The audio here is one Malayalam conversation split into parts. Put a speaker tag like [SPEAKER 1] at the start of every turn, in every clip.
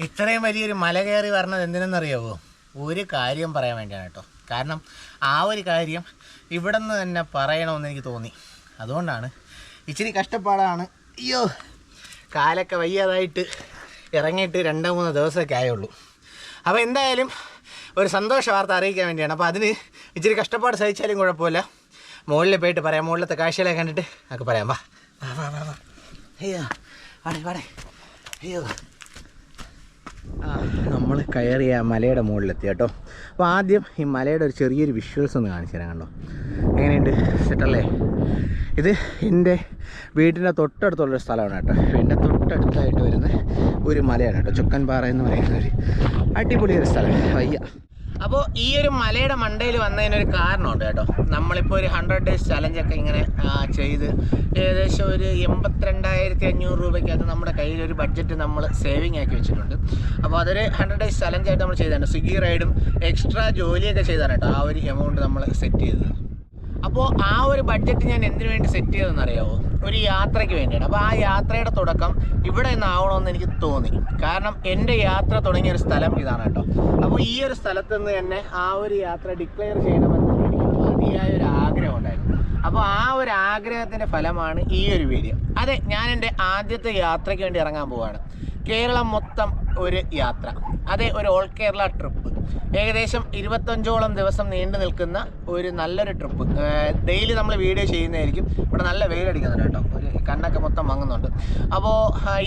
[SPEAKER 1] ഇത്രയും വലിയൊരു മല കയറി വരണത് എന്തിനെന്നറിയാവോ? ഒരു കാര്യം പറയാൻ വേണ്ടിയാണ് കേട്ടോ. കാരണം ആ ഒരു കാര്യം ഇവിടെ നിന്ന് തന്നെ പറയണമെന്ന് എനിക്ക് തോന്നി. അതുകൊണ്ടാണ് ഇച്ചിരി കഷ്ടപ്പാടാണ്. അയ്യോ കാലൊക്കെ വയ്യാതായിട്ട് ഇറങ്ങിയിട്ട് രണ്ടോ മൂന്നോ ദിവസമൊക്കെ ആയുള്ളൂ. അപ്പോൾ എന്തായാലും ഒരു സന്തോഷ വാർത്ത അറിയിക്കാൻ വേണ്ടിയാണ്. അപ്പോൾ അതിന് ഇച്ചിരി കഷ്ടപ്പാട് സഹിച്ചാലും കുഴപ്പമില്ല. മുകളിൽ പോയിട്ട് പറയാം. മുകളിലത്തെ കാഴ്ചകളെ കണ്ടിട്ട് നമുക്ക് പറയാം. വാ വാ വാ വാ. അയ്യോ വാടേ വാടേ. അയ്യോ. നമ്മൾ കയറിയ മലയുടെ മുകളിലെത്തി കേട്ടോ. അപ്പോൾ ആദ്യം ഈ മലയുടെ ഒരു ചെറിയൊരു വിഷ്വൽസ് ഒന്ന് കാണിച്ചു തരാം കണ്ടോ. എങ്ങനെയുണ്ട്? സെറ്റല്ലേ ഇത് എന്റെ വീടിന്റെ തൊട്ടടുത്തുള്ളൊരു സ്ഥലമാണ് കേട്ടോ. വീടിന്റെ തൊട്ടടുത്തായിട്ട് വരുന്ന ഒരു മലയാണ് കേട്ടോ. ചുക്കൻപാറ എന്ന് പറയുന്ന ഒരു അടിപൊളിയൊരു സ്ഥലം. വയ്യ. അപ്പോൾ ഈ ഒരു മലയുടെ മണ്ടയിൽ വന്നതിനൊരു കാരണമുണ്ട് കേട്ടോ. നമ്മളിപ്പോൾ ഒരു ഹൺഡ്രഡ് ഡേയ്സ് ചലഞ്ചൊക്കെ ഇങ്ങനെ ചെയ്ത് ഏകദേശം ഒരു എൺപത്തിരണ്ടായിരത്തി അഞ്ഞൂറ് രൂപയ്ക്കകത്ത് നമ്മുടെ കയ്യിൽ ഒരു ബഡ്ജറ്റ് നമ്മൾ സേവിങ് ആക്കി വെച്ചിട്ടുണ്ട്. അപ്പോൾ അതൊരു ഹൺഡ്രഡ് ഡേയ്സ് ചലഞ്ചായിട്ട് നമ്മൾ ചെയ്തതാണ്. സ്വിഗ്ഗി റൈഡും എക്സ്ട്രാ ജോലിയൊക്കെ ചെയ്താണ് കേട്ടോ ആ ഒരു എമൗണ്ട് നമ്മൾ സെറ്റ് ചെയ്തത്. അപ്പോൾ ആ ഒരു ബഡ്ജറ്റ് ഞാൻ എന്തിനു വേണ്ടി സെറ്റ് ചെയ്തതെന്ന് അറിയാമോ ഒരു യാത്രയ്ക്ക് വേണ്ടിയാണ്. അപ്പോൾ ആ യാത്രയുടെ തുടക്കം ഇവിടെ നിന്നാവണമെന്ന് എനിക്ക് തോന്നി. കാരണം എന്റെ യാത്ര തുടങ്ങിയ ഒരു സ്ഥലം ഇതാണ് കേട്ടോ. അപ്പോൾ ഈ ഒരു സ്ഥലത്ത് നിന്ന് തന്നെ ആ ഒരു യാത്ര ഡിക്ലെയർ ചെയ്യണമെന്ന് എനിക്ക് അതിയായ ഒരു ആഗ്രഹം ഉണ്ടായിരുന്നു. അപ്പോൾ ആ ഒരു ആഗ്രഹത്തിന്റെ ഫലമാണ് ഈ ഒരു വീഡിയോ അതെ ഞാൻ എന്റെ ആദ്യത്തെ യാത്രയ്ക്ക് വേണ്ടി ഇറങ്ങാൻ പോവുകയാണ് കേരളം മൊത്തം ഒരു യാത്ര. അതെ ഒരു ഓൾ കേരള ട്രിപ്പ് ഏകദേശം ഇരുപത്തഞ്ചോളം ദിവസം നീണ്ടു നിൽക്കുന്ന ഒരു നല്ലൊരു ട്രിപ്പ് ഡെയിലി നമ്മൾ വീഡിയോ ചെയ്യുന്നതായിരിക്കും. ഇവിടെ നല്ല വെയിലടിക്കുന്നുണ്ട് കേട്ടോ. ഒരു കണ്ണൊക്കെ മൊത്തം വാങ്ങുന്നുണ്ട് അപ്പോൾ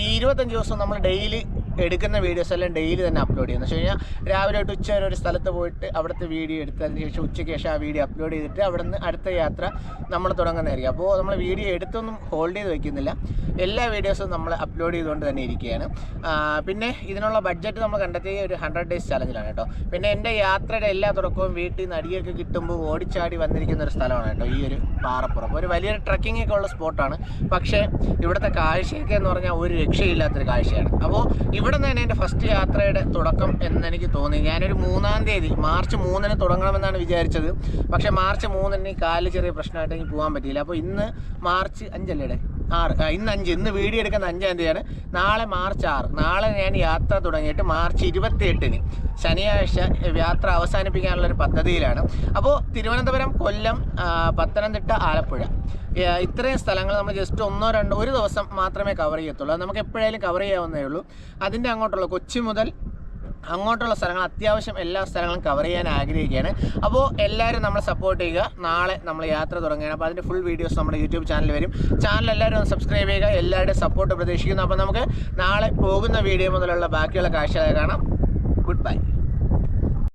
[SPEAKER 1] ഈ ഇരുപത്തഞ്ച് ദിവസം നമ്മൾ ഡെയിലി എടുക്കുന്ന വീഡിയോസ് എല്ലാം ഡെയിലി തന്നെ അപ്ലോഡ് ചെയ്യുന്നത് വെച്ച് കഴിഞ്ഞാൽ രാവിലെ തൊട്ട് ഉച്ച വരെ ഒരു സ്ഥലത്ത് പോയിട്ട് അവിടുത്തെ വീഡിയോ എടുത്തതിന് ശേഷം ഉച്ചയ്ക്ക് ശേഷം ആ വീഡിയോ അപ്ലോഡ് ചെയ്തിട്ട് അവിടെ നിന്ന് അടുത്ത യാത്ര നമ്മൾ തുടങ്ങുന്നതായിരിക്കും. അപ്പോൾ നമ്മൾ വീഡിയോ എടുത്തൊന്നും ഹോൾഡ് ചെയ്ത് വെക്കുന്നില്ല. എല്ലാ വീഡിയോസും നമ്മൾ അപ്ലോഡ് ചെയ്തുകൊണ്ട് തന്നെ ഇരിക്കുകയാണ്. പിന്നെ ഇതിനുള്ള ബഡ്ജറ്റ് നമ്മൾ കണ്ടെത്തിയ ഒരു ഹൺഡ്രഡ് ഡേയ്സ് ചലഞ്ചിലാണ് കേട്ടോ. പിന്നെ എന്റെ യാത്രയുടെ എല്ലാ തുടക്കവും വീട്ടിൽ നിന്ന് അടിയൊക്കെ കിട്ടുമ്പോൾ ഓടിച്ചാടി വന്നിരിക്കുന്ന ഒരു സ്ഥലമാണ് കേട്ടോ ഈ ഒരു പാറപ്പുറം. ഒരു വലിയൊരു ട്രക്കിംഗ് ഒക്കെ ഉള്ള സ്പോട്ടാണ് പക്ഷേ ഇവിടുത്തെ കാഴ്ചയൊക്കെ എന്ന് പറഞ്ഞാൽ ഒരു രക്ഷയില്ലാത്തൊരു കാഴ്ചയാണ്. അപ്പോൾ ഇവിടെ നിന്ന് തന്നെ എന്റെ ഫസ്റ്റ് യാത്രയുടെ തുടക്കം എന്നെനിക്ക് തോന്നി. ഞാനൊരു മൂന്നാം തീയതി മാർച്ച് മൂന്നിന് തുടങ്ങണമെന്നാണ് വിചാരിച്ചത്. പക്ഷേ മാർച്ച് മൂന്നിന് കാലിൽ ചെറിയ പ്രശ്നമായിട്ട് എനിക്ക് പോകാൻ പറ്റിയില്ല. അപ്പോൾ ഇന്ന് മാർച്ച് അഞ്ചല്ലേ ആറ്. ഇന്ന് അഞ്ച്. ഇന്ന് വീഡിയോ എടുക്കുന്ന അഞ്ചാം തീയതിയാണ്. നാളെ മാർച്ച് ആറ്. നാളെ ഞാൻ യാത്ര തുടങ്ങിയിട്ട് മാർച്ച് ഇരുപത്തി എട്ടിന് ശനിയാഴ്ച യാത്ര അവസാനിപ്പിക്കാനുള്ള ഒരു പദ്ധതിയിലാണ്. അപ്പോൾ തിരുവനന്തപുരം കൊല്ലം പത്തനംതിട്ട ആലപ്പുഴ. ഇത്രയും സ്ഥലങ്ങൾ നമ്മൾ ജസ്റ്റ് ഒന്നോ രണ്ടോ ഒരു ദിവസം മാത്രമേ കവർ ചെയ്യത്തുള്ളൂ. നമുക്ക് എപ്പോഴായാലും കവർ ചെയ്യാവുന്നേ ഉള്ളൂ. അതിന്റെ അങ്ങോട്ടുള്ള കൊച്ചി മുതൽ അങ്ങോട്ടുള്ള സ്ഥലങ്ങൾ അത്യാവശ്യം എല്ലാ സ്ഥലങ്ങളും കവർ ചെയ്യാൻ ആഗ്രഹിക്കുകയാണ്. അപ്പോൾ എല്ലാവരും നമ്മളെ സപ്പോർട്ട് ചെയ്യുക. നാളെ നമ്മൾ യാത്ര തുടങ്ങുകയാണ്. അപ്പോൾ അതിന്റെ ഫുൾ വീഡിയോസ് നമ്മുടെ യൂട്യൂബ് ചാനൽ വരും. ചാനൽ എല്ലാവരും ഒന്ന് സബ്സ്ക്രൈബ് ചെയ്യുക. എല്ലാവരുടെയും സപ്പോർട്ട് പ്രതീക്ഷിക്കുന്നു. അപ്പോൾ നമുക്ക് നാളെ പോകുന്ന വീഡിയോ മുതലുള്ള ബാക്കിയുള്ള കാഴ്ചകളെ കാണാം. Good bye